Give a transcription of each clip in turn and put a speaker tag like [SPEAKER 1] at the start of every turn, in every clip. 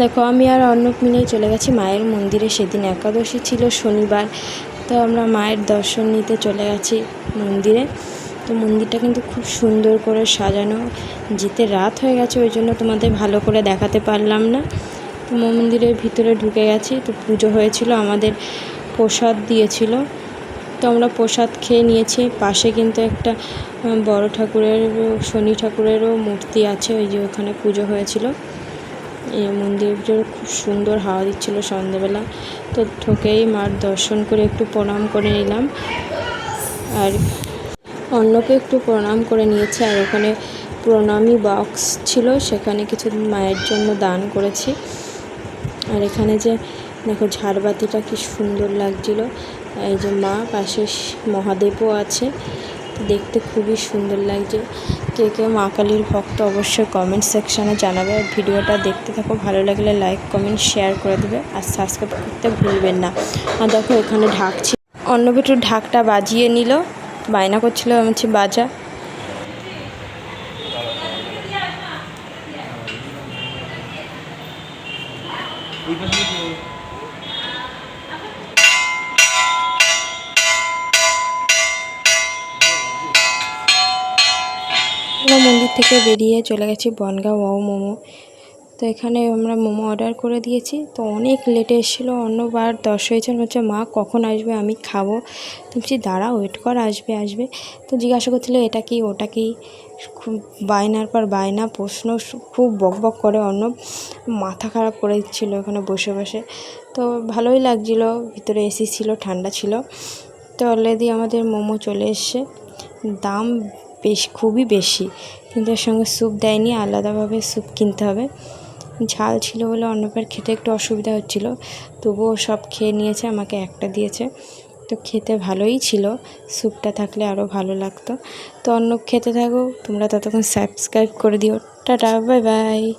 [SPEAKER 1] দেখো, আমি আর অর্ণব মিলেই চলে গেছি। মায়ের মন্দিরে সেদিন একাদশী ছিল, শনিবার। তো আমরা মায়ের দর্শন নিতে চলে গেছি মন্দিরে। তো মন্দিরটা কিন্তু খুব সুন্দর করে সাজানো। যেতে রাত হয়ে গেছে, ওই জন্য তোমাদের ভালো করে দেখাতে পারলাম না। তো মন্দিরের ভিতরে ঢুকে গেছি। তো পুজো হয়েছিল, আমাদের প্রসাদ দিয়েছিল। তো আমরা প্রসাদ খেয়ে নিয়েছি। পাশে কিন্তু একটা বড় ঠাকুরের, শনি ঠাকুরেরও মূর্তি আছে, ওই যে ওখানে পুজো হয়েছিল। এই মন্দিরের খুব সুন্দর হাওয়া দিচ্ছিল সন্ধেবেলা। তো ঢুকেই মার দর্শন করে একটু প্রণাম করে নিলাম। আর অন্যকে একটু প্রণাম করে নিয়েছি। আর ওখানে প্রণামী বক্স ছিল, সেখানে কিছু মায়ের জন্য দান করেছি। আর এখানে যে দেখো ঝাড়বাতিটা কি সুন্দর লাগছিল। এই যে মা, পাশে মহাদেবও আছে। দেখতে খুবই সুন্দর লাগছে। কে কে মা কালীর ভক্ত অবশ্যই কমেন্ট সেকশানে জানাবে। আর ভিডিওটা দেখতে থাকো, ভালো লাগলে লাইক কমেন্ট শেয়ার করে দেবে। আর সাবস্ক্রাইব করতে ভুলবেন না। আর দেখো, এখানে ঢাকছি। অন্য একটু ঢাকটা বাজিয়ে নিল। বায়না করছিল, আমি বলছি, বাজা। আমরা মন্দির থেকে বেরিয়ে চলে গেছি বনগাঁও ওয়াও মোমো। তো এখানে আমরা মোমো অর্ডার করে দিয়েছি। তো অনেক লেটে এসেছিল, অন্যবার দশ হয়েছে। হচ্ছে মা, কখন আসবে? আমি খাব। তো বলছি, দাঁড়া ওয়েট কর, আসবে আসবে। তো জিজ্ঞাসা করছিল, এটা কি, ওটা কি? খুব বায়নার পর বায়না, প্রশ্ন খুব বক বক করে, অন্য মাথা খারাপ করে দিচ্ছিল ওখানে বসে বসে। তো ভালোই লাগছিল, ভিতরে এসি ছিল, ঠান্ডা ছিল। তো অলরেডি আমাদের মোমো চলে এসছে। দাম বেশ, খুবই বেশি। কিন্তু এর সঙ্গে স্যুপ দেয়নি, আলাদাভাবে স্যুপ কিনতে হবে। ঝাল ছিল বলে অন্যবার খেতে একটু অসুবিধা হচ্ছিল। তবুও সব খেয়ে নিয়েছে, আমাকে একটা দিয়েছে। তো খেতে ভালোই ছিল, স্যুপটা থাকলে আরও ভালো লাগতো। তো অন্য খেতে থাকো, তোমরা ততক্ষণ সাবস্ক্রাইব করে দিও। Tata, bye bye.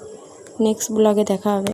[SPEAKER 1] নেক্সট ব্লগে দেখা হবে।